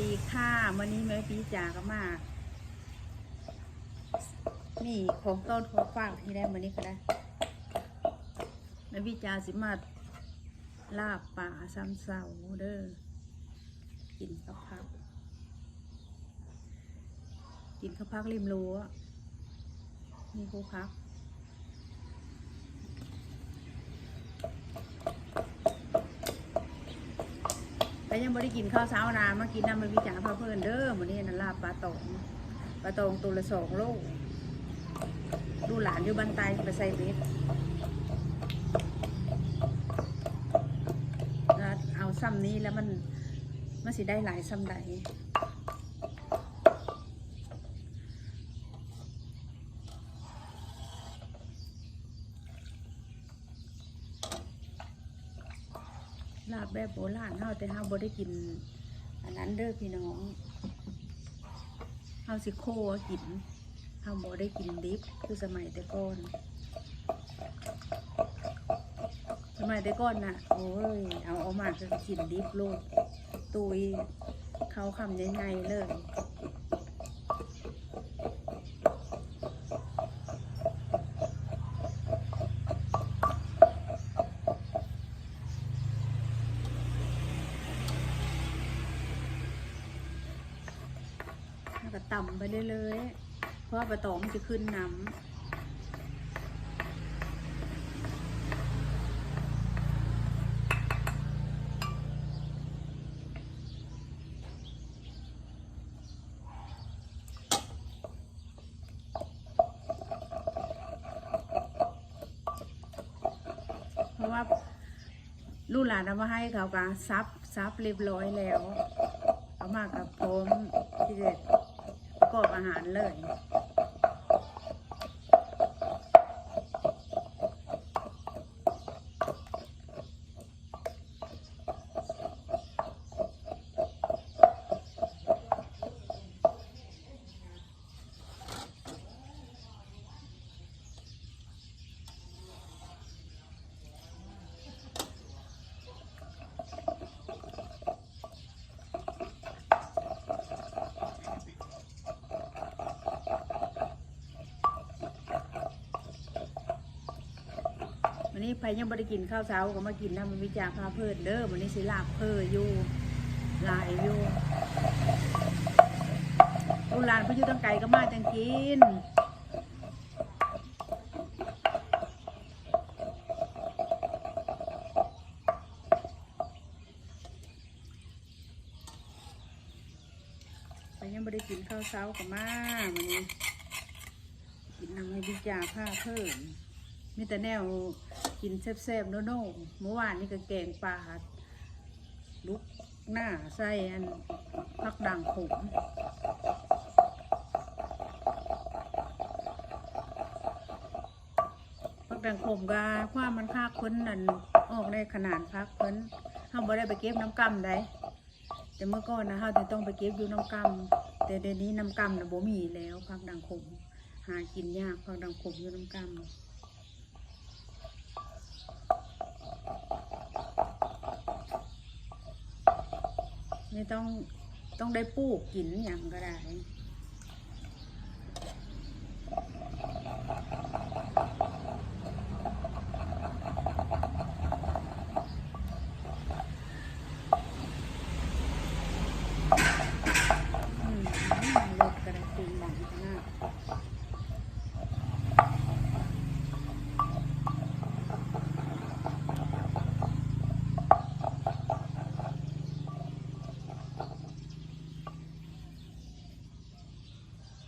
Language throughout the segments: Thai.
ดีค่ะวันนี้แม่ปีจาก็มาก มีของต้นของฝากที่ได้วันนี้ก็ได้แม่ปีจาสิมาลาบป่าซ้ำเสาเด้อกินข้าวพัก กินข้าวพักริมรั้วนี่คูพัก แต่ยังไม่ได้กินข้าวเช้านะมากินน้ำมันวิจารพาเพื่อนเด้อวันนี้นั่นลาบปลาตองปลาตองตัวละสองโลดูหลานอยู่บ้านไตไปใส่เบ็ดเอาซ้ำนี้แล้วมันมันสิได้หลายซ้ำใด ลาบแบบโบราณเฮาแต่เฮาบ่ได้กิน อันนั้นเด้อพี่น้องเฮาสิโคกินเฮาบ่ได้กินดิบคือสมัยแต่ก่อน สมัยแต่ก่อนน่ะ โอ้ย เอาเอามากกินดิบโลดตุยเขาคำใหญ่ๆเลย แล้วก็ต่ำไป เรื่อยๆ เพราะว่าปลาตองมันจะขึ้นน้ำเพราะว่าลูกหลานเอามาให้เขาก็ซับซับเรียบร้อยแล้ว เอามากับพรมที่จะ ประกอบอาหารเลย วันนี้ไปยังบริกินข้าวเช้าก็มากินน้ำมันวิจาพาเพิ่นเด้อวันนี้สิลาบเพออยู่ลายอยู่ลูกหลานพยูตั้งไกลก็มาจังกินไปยังไม่ได้กินข้าวเช้ากับมาวันนี้กินน้ำให้บิจาผ้าเพิ่มมีแต่แนว กินแซ่บๆโน่ๆเมื่อวานนี่ก็แกงปลาลุกหน้าใส่อันพักด่างขมพักด่างขมกาความมันค่าค้นนั่นออกในขนาดพักเพิ่นเฮาบ่ได้ไปเก็บน้ำกำได้แต่เมื่อก่อนนะเฮาจะต้องไปเก็บอยู่น้ำกำแต่เดี๋ยวนี้น้ำกำนะบ่มีแล้วพักดังขมหากินยากพักดังขมอยู่น้ำกำ ไม่ต้องต้องได้ปลูกกินอย่างก็ได้ อืมรถกระตีหลังขนาด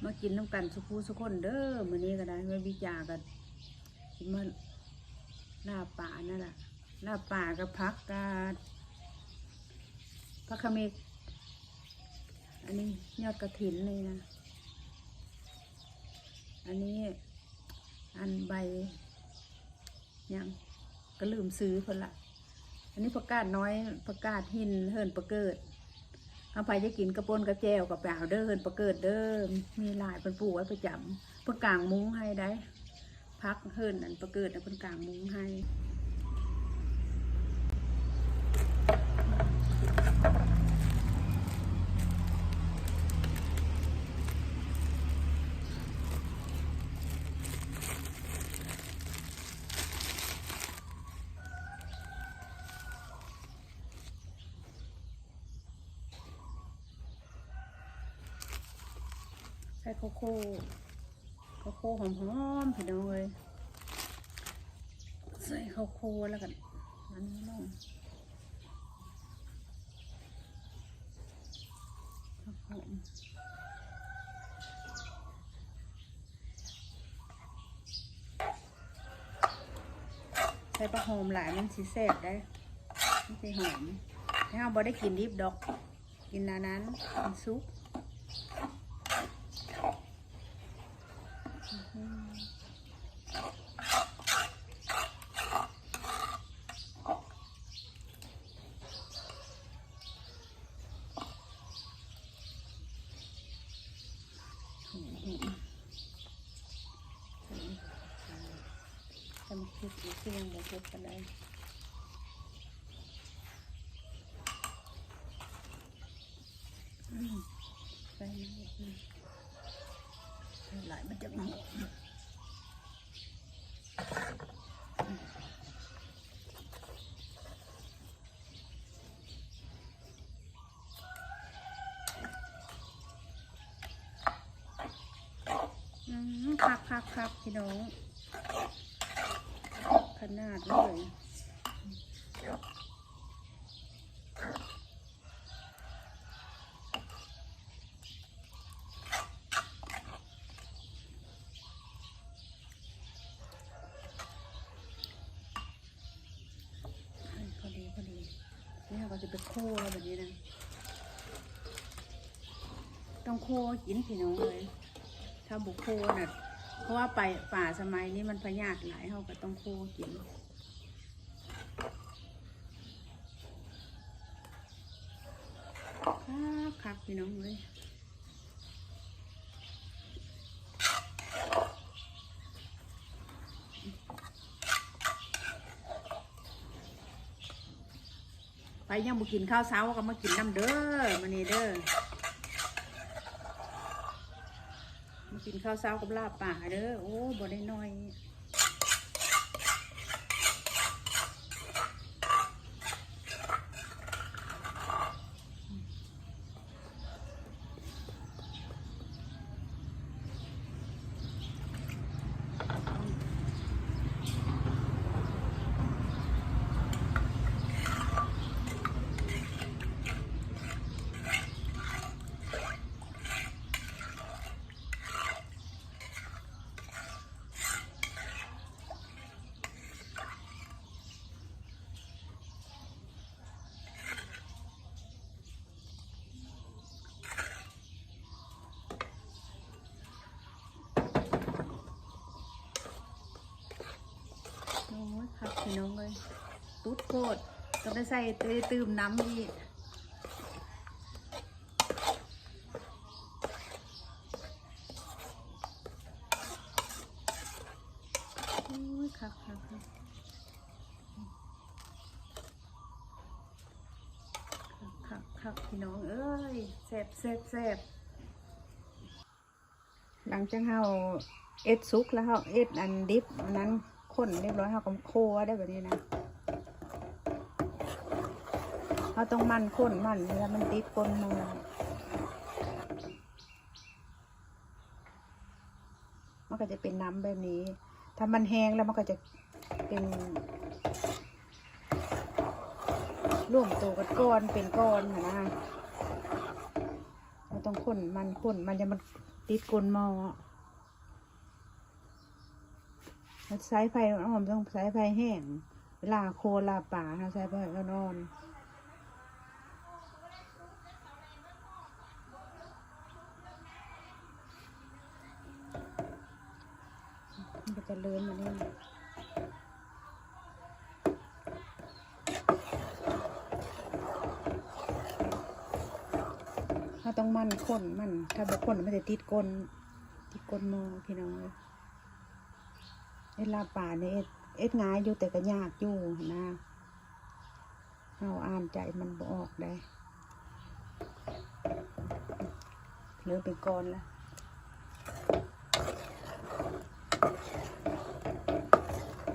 มากินน้ำกันสุกูสุกคนเด้อมื้อนี้ก็ได้ไม่วิจากันกินมาลาป่านั่นแหละลาป่ากับพักกาดพักขมิกอันนี้ยอดกระถินเลยนะอันนี้อันใบยังก็ลืมซื้อคนละอันนี้ประกาศน้อยประกาศหินเฮิรนประเกิด เอาไปจะกินกระปนกระแจวกับแปวเด้อเฮิรนประเกิดเดิมมีลายเป็นปูไว้ประจำเพื่อกลางมุ้งให้ได้ พักเฮิรนอันประเกิดนะเป็นกลางมุ้งให้ ข้าวโคข้าวโคหอมๆพี่น้องเลยใส่ข้าวโคแล้วกันอันนี้ลงข้าวโพดใส่ปลาหอมหลายมันสีแซ่บได้มันสีหอมถ้าเราบ่ได้กินดิบดอก กินอันนั้นกินซุป ทำคลิปอยู่ ที่ยังไม่จบกันเลยอืมใส่หน่อยอืมใส่หลายมันจะหมดอืมคักคักคักพี่น้อง ขนาดเลยพอดีพอดีนี่เราจะไปโค่แล้แบบนี้นะ ต้องโค่กินพี่น้องเลย ถ้าบุกโค่น่ะ เพราะว่าไปป่าสมัยนี้มันพยาธิหลายเขาก็ต้องโค่กินครับครับพี่น้องเลยไปยังบุกินข้าวเช้าก็มากินน้ำเด้อมานี่เด้อมากิน ข้าวเช้ากับลาบป่าเด้อโอ้บ่ได้น้อย พี่น้องเลยตุ๊ดโคตรต้องได้ใส่ได้ตื่มน้ำอีกโอ้ยครับครับครับครับครับพี่น้องเอ้ยแซ่บแซ่บแซ่บหลังจากเฮาเอ็ดซุกแล้วเฮาเอ็ดอันดิบนั้น ข้นเรียบร้อยเฮาก็โคได้แบบนี้นะเฮาต้องมันข้นมันเวลามันติดก้นมือมันก็จะเป็นน้ำแบบนี้ ถ้ามันแห้งแล้วมันก็จะเป็นร่วมตัวกับก้อนเป็นก้อนนะเราต้องข้นมันข้นมันจะมันติดก้นหม้อ สายไฟอ้อมต้องสายไฟแห้ง เวลาโคลาป่าฮะสายไฟก็นอนมันก็จะเลื่อนมาเนี่ยถ้าต้องมั่นข้นมัน ถ้าบุข้นมันจะติดก้นติดก้นมอพี่น้องเลย เอ็ดลาป่าเนี่ยเอ็ดเอ็ดง่ายอยู่แต่ก็ยากอยู่นะเราอ่านใจมันบออกได้เหลือเป็นก้อนละ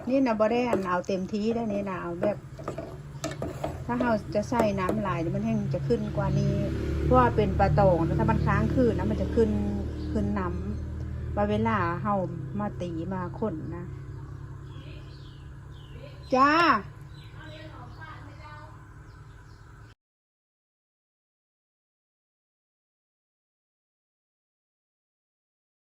นี่นะบ่ได้อันเอาเต็มที่ได้นี่นะเอาแบบ ถ้าเราจะใส่น้ำลายมันแห้งจะขึ้นกว่านี้ เพราะว่าเป็นปลาตองแล้วถ้ามันค้างคืนนะมันจะขึ้นขึ้นน้ำ ว่าเวลาเฮามาตีมาคนนะ จ้า